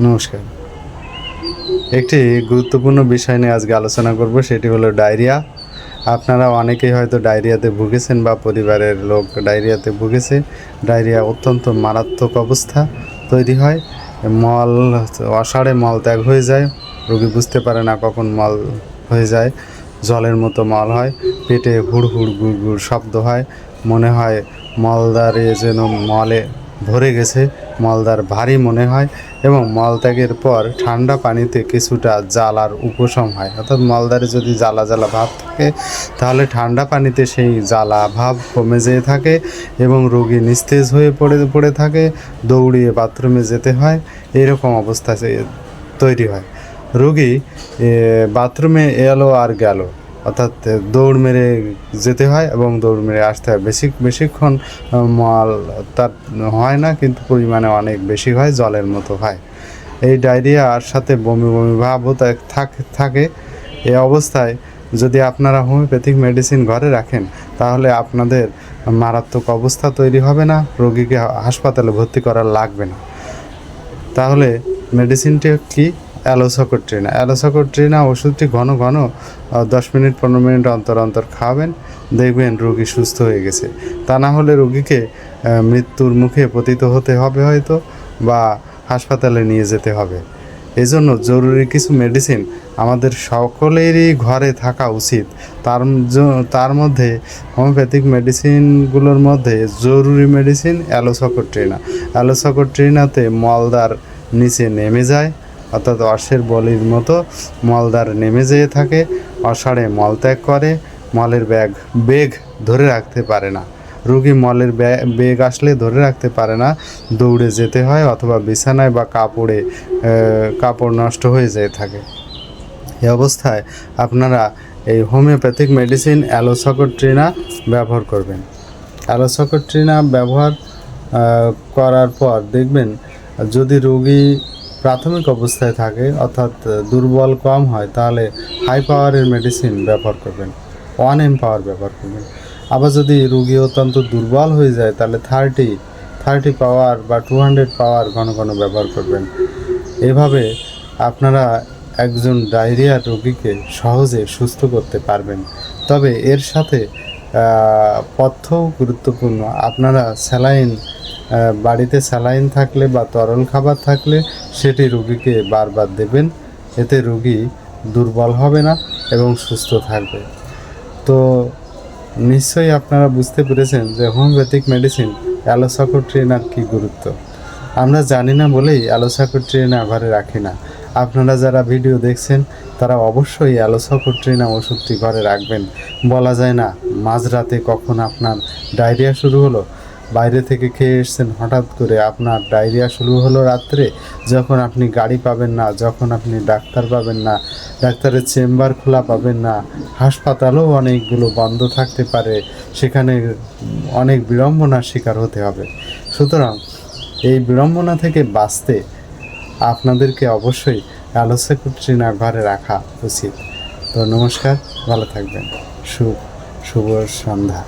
নমস্কার। একটি গুরুত্বপূর্ণ বিষয় নিয়ে আজকে আলোচনা করব, সেটি হলো ডায়রিয়া। আপনারা অনেকেই হয়তো ডায়রিয়াতে ভুগেছেন বা পরিবারের লোক ডায়রিয়াতে ভুগেছে। ডায়রিয়া অত্যন্ত মারাত্মক অবস্থা তৈরি হয়। মল অসাড়ে মল ত্যাগ হয়ে যায়। রোগী বুঝতে পারে না কখন মল হয়ে যায়। জলের মতো মল হয়। পেটে হুড় হুড় গুড় গুড় শব্দ হয়। মনে হয় মলদারে যেন মলে ভরে গেছে। মলদার ভারী মনে হয় এবং মলত্যাগের পর ঠান্ডা পানিতে কিছুটা জ্বালার উপশম হয়। অর্থাৎ মলদারে যদি জ্বালা জ্বালা ভাব থাকে, তাহলে ঠান্ডা পানিতে সেই জ্বালা ভাব কমে যেয়ে থাকে এবং রোগী নিস্তেজ হয়ে পড়ে পড়ে থাকে। দৌড়িয়ে বাথরুমে যেতে হয় এরকম অবস্থা তৈরি হয়। রোগী বাথরুমে এলো আর গেল। অর্থাৎ দৌড় মেরে যেতে হয় এবং দৌড় মেরে আসতে হয়। বেশি, বেশিক্ষণ মাল তার হয় না, কিন্তু পরিমাণে অনেক বেশি হয়, জলের মতো হয়। এই ডায়রিয়ার সাথে বমি বমি ভাবও থাক- থাকে। এই অবস্থায় যদি আপনারা হোমিওপ্যাথিক মেডিসিন ঘরে রাখেন, তাহলে আপনাদের মারাত্মক অবস্থা তৈরি হবে না, রোগীকে হাসপাতালে ভর্তি করা লাগবে না। তাহলে মেডিসিনটি কি? অ্যালোসাকোট্রিনা। অ্যালোসাকোট্রিনা ওষুধটি ঘন ঘন দশ মিনিট, পনেরো মিনিট অন্তর অন্তর খাবেন, দেখবেন রোগী সুস্থ হয়ে গেছে। তা না হলে রোগীকে মৃত্যুর মুখে পতিত হতে হবে হয়তো বা হাসপাতালে নিয়ে যেতে হবে। এজন্য জরুরি কিছু মেডিসিন আমাদের সকলেরই ঘরে থাকা উচিত। তার তার মধ্যে হোমিওপ্যাথিক মেডিসিনগুলোর মধ্যে জরুরি মেডিসিন অ্যালোসাকোট্রিনা। অ্যালোসাকোট্রিনাতে মলদার নিচে নেমে যায়। অর্থাৎ অর্শের বলির মতো মলদার নেমে যেয়ে থাকে। অষাঢ়ে মল ত্যাগ করে, মলের ব্যাগ, বেগ ধরে রাখতে পারে না। রুগী মলের বেগ আসলে ধরে রাখতে পারে না। দৌড়ে যেতে হয় অথবা বিছানায় বা কাপড়ে কাপড় নষ্ট হয়ে যেয়ে থাকে। এ অবস্থায় আপনারা এই হোমিওপ্যাথিক মেডিসিন অ্যালোসকোট্রিনা ব্যবহার করবেন। অ্যালোসকোট্রিনা ব্যবহার করার পর দেখবেন যদি রোগী প্রাথমিক অবস্থায় থাকে অর্থাৎ দুর্বল কম হয় তাহলে হাই পাওয়ারের মেডিসিন ব্যবহার করবেন ওয়ান এম পাওয়ার ব্যবহার করবেন। আবার যদি রুগী অত্যন্ত দুর্বল হয়ে যায় তাহলে থার্টি থার্টি পাওয়ার বা টু হান্ড্রেড পাওয়ার ঘন ঘন ব্যবহার করবেন। এভাবে আপনারা একজন ডায়রিয়া রোগীকে সহজে সুস্থ করতে পারবেন। তবে এর সাথে আহ, পথ্যও গুরুত্বপূর্ণ। আপনারা স্যালাইন বাড়িতে স্যালাইন থাকলে বা তরল খাবার থাকলে সেটি রুগীকে বারবার দেবেন। এতে রুগী দুর্বল হবে না এবং সুস্থ থাকবে। তো নিশ্চয়ই আপনারা বুঝতে পেরেছেন যে হোমিওপ্যাথিক মেডিসিন অ্যালোসাকোট্রিনার কী গুরুত্ব। আমরা জানি না বলেই অ্যালোসাকোট্রিনা ঘরে রাখি না। আপনারা যারা ভিডিও দেখছেন, তারা অবশ্যই অ্যালোসাকোট্রিনা ওষুধটি ঘরে রাখবেন। বলা যায় না, মাঝরাতে কখন আপনার ডায়রিয়া শুরু হলো বাইরে থেকে খেয়ে এসছেন, হঠাৎ করে আপনার ডায়রিয়া শুরু হলো রাত্রে, যখন আপনি গাড়ি পাবেন না, যখন আপনি ডাক্তার পাবেন না, ডাক্তারের চেম্বার খোলা পাবেন না, হাসপাতালও অনেকগুলো বন্ধ থাকতে পারে, সেখানে অনেক বিড়ম্বনার শিকার হতে হবে। সুতরাং এই বিড়ম্বনা থেকে বাঁচতে আপনাদেরকে অবশ্যই অ্যালোসেকুট্রিনা ঘরে রাখা উচিত। তো নমস্কার, ভালো থাকবেন। শুভ শুভ সন্ধ্যা।